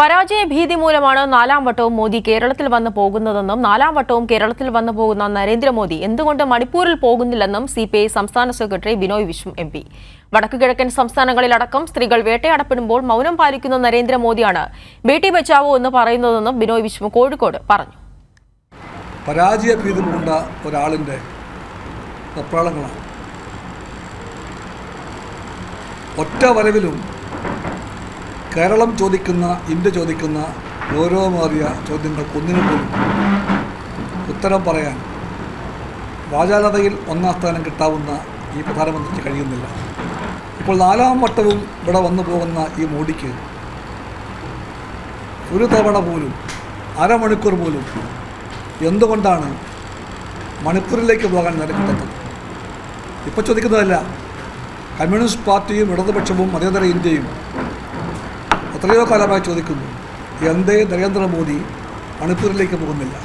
പരാജയ ഭീതി മൂലമാണ് നാലാം വട്ടവും മോദി കേരളത്തിൽ വന്നു പോകുന്നതെന്നും നാലാം വട്ടവും കേരളത്തിൽ വന്നു പോകുന്ന നരേന്ദ്രമോദി എന്തുകൊണ്ട് മണിപ്പൂരിൽ പോകുന്നില്ലെന്നും സി പി ഐ സംസ്ഥാന secretary Binoy Viswam M P. വടക്കു കിഴക്കൻ സംസ്ഥാനങ്ങളിലടക്കം സ്ത്രീകൾ വേട്ടയാടപ്പെടുമ്പോൾ മൗനം പാലിക്കുന്ന നരേന്ദ്രമോദിയാണ് ബേട്ടി ബച്ചാവോ എന്ന് പറയുന്നതെന്നും ബിനോയ് വിശ്വം കോഴിക്കോട് പറഞ്ഞു. പരാജയ ഭീതി വെപ്രാളങ്ങളാണ്. ഒറ്റ വരവിലും കേരളം ചോദിക്കുന്ന ഇന്ത്യ ചോദിക്കുന്ന ഗൗരവമേറിയ ചോദ്യങ്ങൾക്ക് ഒന്നിനു പോലും ഉത്തരം പറയാൻ വാചാലതയിൽ ഒന്നാം സ്ഥാനം കിട്ടാവുന്ന ഈ പ്രധാനമന്ത്രിക്ക് കഴിയുന്നില്ല. ഇപ്പോൾ നാലാം വട്ടവും ഇവിടെ വന്നു പോകുന്ന ഈ മോഡിക്ക് ഒരു തവണ പോലും അരമണിക്കൂർ പോലും എന്തുകൊണ്ടാണ് മണിപ്പൂരിലേക്ക് പോകാൻ നിരക്കിട്ടത് ഇപ്പോൾ ചോദിക്കുന്നതല്ല കമ്മ്യൂണിസ്റ്റ് പാർട്ടിയും ഇടതുപക്ഷവും മതേതര ഇന്ത്യയും എത്രയോ കാലമായി ചോദിക്കുന്നു എന്തേ നരേന്ദ്രമോദി മണിപ്പൂരിലേക്ക് പോകുന്നില്ല?